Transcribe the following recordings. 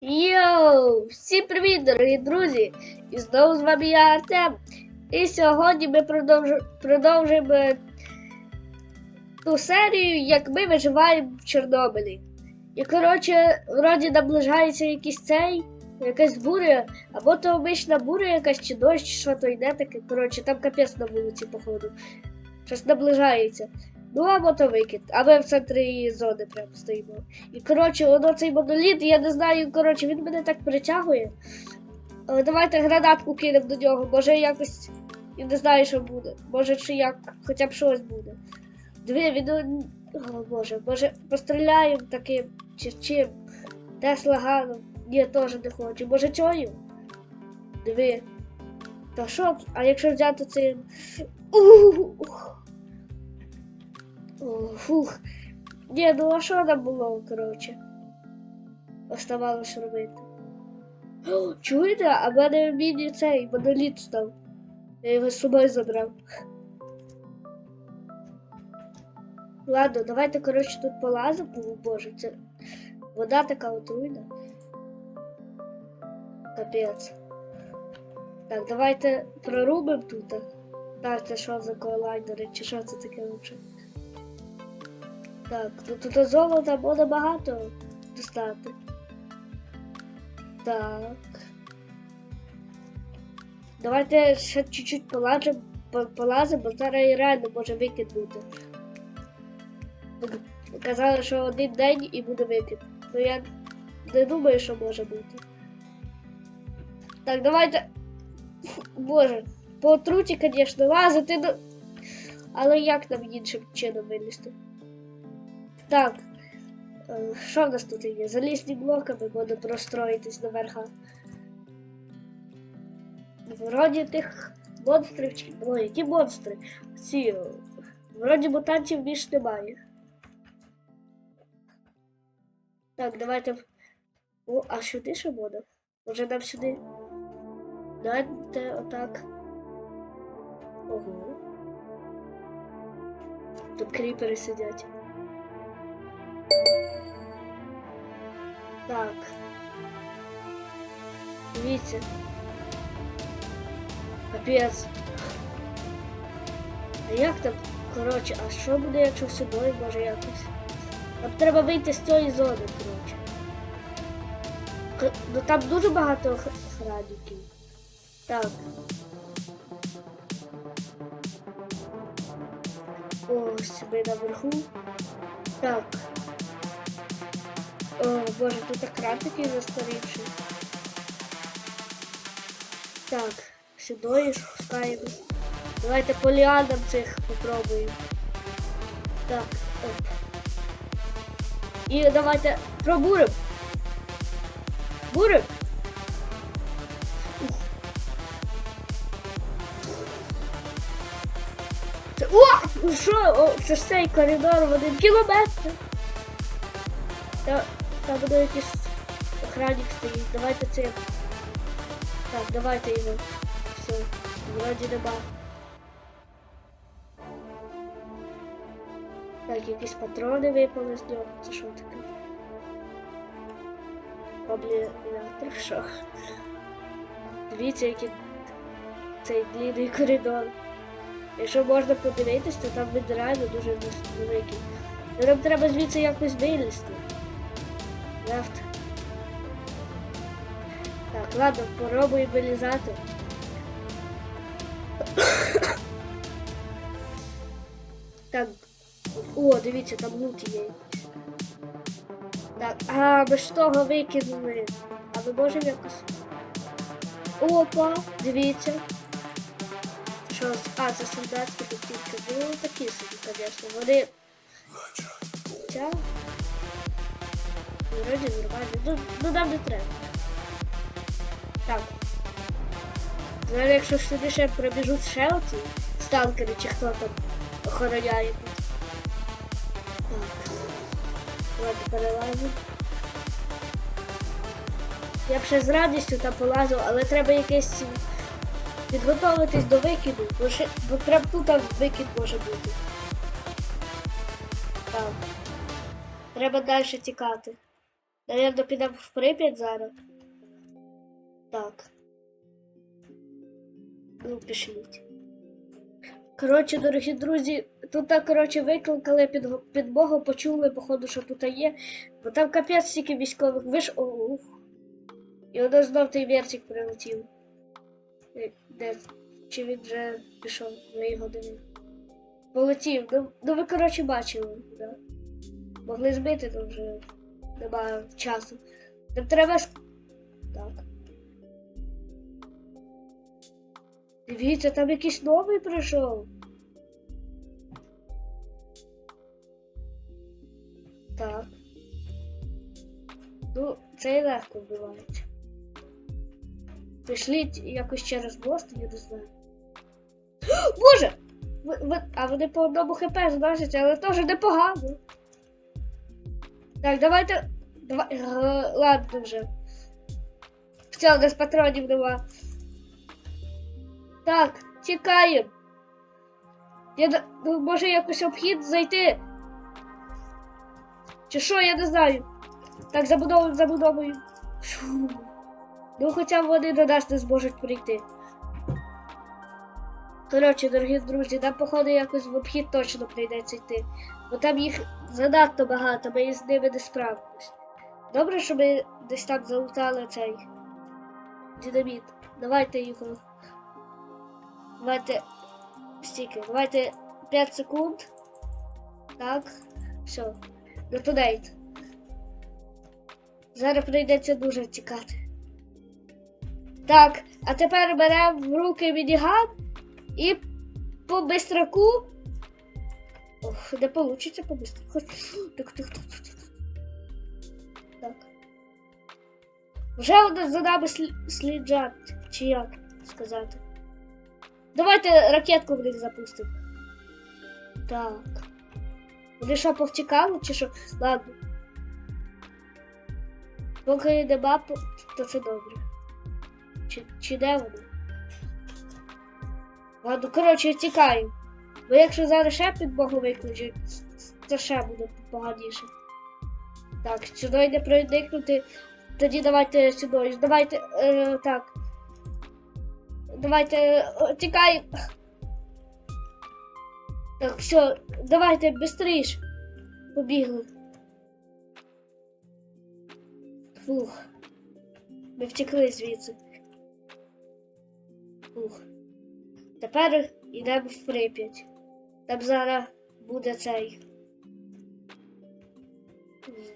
Йоу! Всім привіт, дорогі друзі! І знову з вами я Артем. І сьогодні ми продовжу- продовжимо ту серію, як ми виживаємо в Чорнобилі. І коротше, вроді наближається якийсь цей, якась буря, або то обична буря якась чи дощ, що то йде таке. Коротше, там капець на вулиці, походу. Щось наближається. Ну, або то а ми в центрі зони прямо стоїмо. І коротше, воно цей моноліт, я не знаю, коротше, він мене так притягує. Але давайте гранатку кинемо до нього, може якось. Я не знаю, що буде. Може, чи як, хоча б щось буде. Диви, він. О, Боже, може постріляємо таким чи чим. Тесла Ганом. Ні, теж не хочу. Може чою? Диви. Та що? А якщо взяти цим. Ух. Фух. Ні, ну а що нам було, коротше? Оставалось робити. О, чуєте, а в мене міні цей моноліт став. Я його з собою забрав. Ладно, давайте, коротше, тут полазимо. О, боже, це вода така отруйна. Капець. Так, давайте прорубимо тут. Так, це що за колайдери, чи що це таке взагалі? Так, тут золота буде багато достати. Так. Давайте ще чуть-чуть полазимо, по- полазимо, бо зараз реально може бути. Казали, що один день і буде викид. Ну я не думаю, що може бути. Так, давайте. Боже, по отруті, звісно, лазити. Але як нам іншим чином вилізти? Так. е, Що в нас тут є? Залізні блоками можна простроїтись наверха. Вроді тих монстрів чи. Ну, які монстри? Ці. е, Вроді мутантів більш немає. Так, давайте. О, а сюди що буде? Може нам сюди? Давайте отак. Ого. Тут кріпери сидять. Так. Дивіться. Капець. А як там? Коротше, а що буде, якщо сюди може якось? Нам треба вийти з цієї зони, коротше. Ну там дуже багато ох- Так. Ось ми наверху. Так. О, боже, тут екран такий застарівший. Так, сюди спускаємось. Давайте по ліанам цих попробуємо. Так, оп. І давайте пробурим. Бурим. Це, о! Ну що? О, це ж цей коридор в один кілометр. Та, там буде якийсь охранник стоїть. Давайте це. Так, давайте його. Все, вроді нема. Так, якісь патрони випали з нього. Це що таке? Облінатор, що? Дивіться, який цей длинний коридор. Якщо можна подивитись, то там він реально дуже великий. Нам треба звідси якось вилізти. Лефт. Так, ладно, попробуємо вилізати. так. О, дивіться, там лут є. Так, а ми ж того викинули. А ми можемо якось. Опа, дивіться. Що? А, це солдатські ботинки. Ну, такі собі, звісно. Вони. Ця. Вроді нормально. Ну, ну нам не треба. Так. Зараз якщо сюди ще пробіжуть ще оці сталкери чи хто там охороняє тут. Так. Давайте перелазимо. Я б ще з радістю там полазив, але треба якесь підготовитись до викиду, бо, ще, бо прям тут викид може бути. Так. Треба далі тікати. Наверно, підемо в Прип'ять зараз. Так. Ну, пішліть. Коротше, дорогі друзі, тут, так, коротше, викликали під, підмогу, почули, походу, що тут є. Бо там капець стільки військових. Ви ж. Ух. І один знов той вертик прилетів. Е, Де? Чи він вже пішов його дивив? Полетів. Ну, ну ви, коротше, бачили, да? Могли збити, то вже немає часу. Так треба ж. Так. Дивіться, там якийсь новий прийшов. Так. Ну, це і легко вбивається. Пішліть якось через мост, я не знаю. Боже! Ви, ви, а вони по одному хп значить, але теж непогано. Так, давайте. Давай. е, Ладно вже. Все, у нас патронів нема. Так, тікаємо. Я ну, може якось обхід зайти. Чи що, я не знаю. Так, забудовуємо, забудовуємо. Фу. Ну, хоча вони до нас не зможуть прийти. Коротше, дорогі друзі, нам, походу, якось в обхід точно прийдеться йти. Бо там їх занадто багато, ми з ними не справимось. Добре, що ми десь там залутали цей динаміт. Давайте його. Давайте. Стільки. Давайте 5 секунд. Так. Все. Детонейт. Зараз прийдеться дуже тікати. Так, а тепер беремо в руки мініган і по бистраку. Ох, не вийде по бистраку. Так, так, так, так, так. Вже за нами слі- сліджать, чи як. Давайте ракетку в них запустимо. Так. Вони що повтікали, чи що? Ладно. Поки нема, по- то це добре. Чи, чи де вони? Ладно, коротше, тікаємо. Бо якщо зараз ще підмогу виключать, це ще буде поганіше. Так, сюди не проникнути. Тоді давайте сюди. Давайте. Е, так. Давайте. е, Тікаємо. Так, все, давайте швидше. Побігли. Фух. Ми втекли звідси. Фух. Тепер йдемо в Прип'ять. Там зараз буде цей.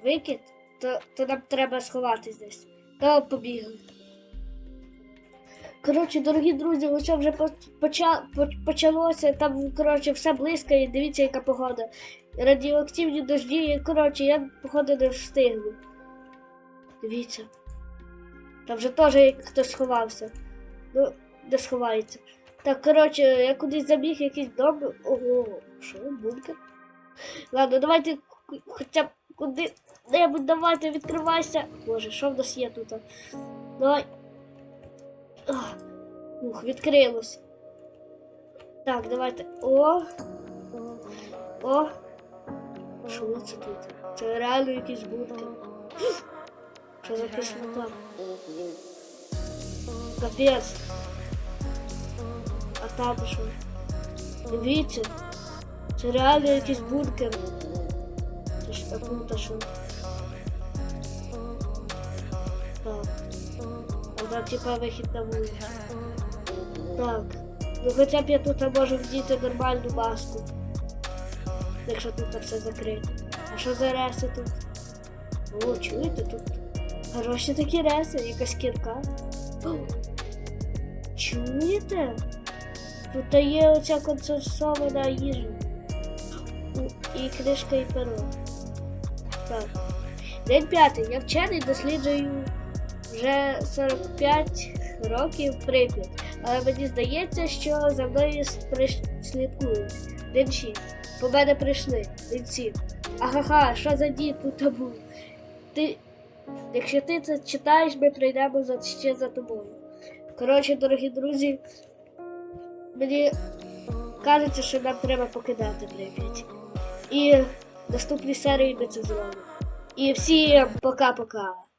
Викид, то, то нам треба сховатись десь. То побігли. Коротше, дорогі друзі, ось вже по- поча, почалося, там, коротше, все близько і дивіться, яка погода. Радіоактивні дожді, коротше, я, походу, не встигну. Дивіться. Там вже теж хтось сховався. Ну, де сховається. Так, коротше, я кудись забіг якийсь дом. Ого, що, бункер? Ладно, давайте хоча б куди-небудь давайте відкривайся. Боже, що в нас є тут? Давай. Ух, відкрилось. Так, давайте. О. О. Що це тут? Це реально якийсь бункер. Що за кислота? Капець. А там що? Дивіться. Це реально якийсь бункер. Це ж а що? Так. А там типа вихід на вулицю. Так. Ну хоча б я тут можу вдіти нормальну маску. Якщо тут все закрито. А що за реси тут? О, чуєте тут? Хороші такі реси, якась кірка. Чуєте? Тут є оця консервована їжа. У- І книжка, і перо. Так. День п'ятий. Я вчений досліджую вже 45 років Прип'ять. Але мені здається, що за мною слідкують. День шість. По мене прийшли. День сім. Ахаха, що за дід тут був? Ти. Якщо ти це читаєш, ми прийдемо ще за тобою. Коротше, дорогі друзі, мені кажеться, що нам треба покидати Прип'ять. І в наступній серії ми це зробимо. І всім пока-пока.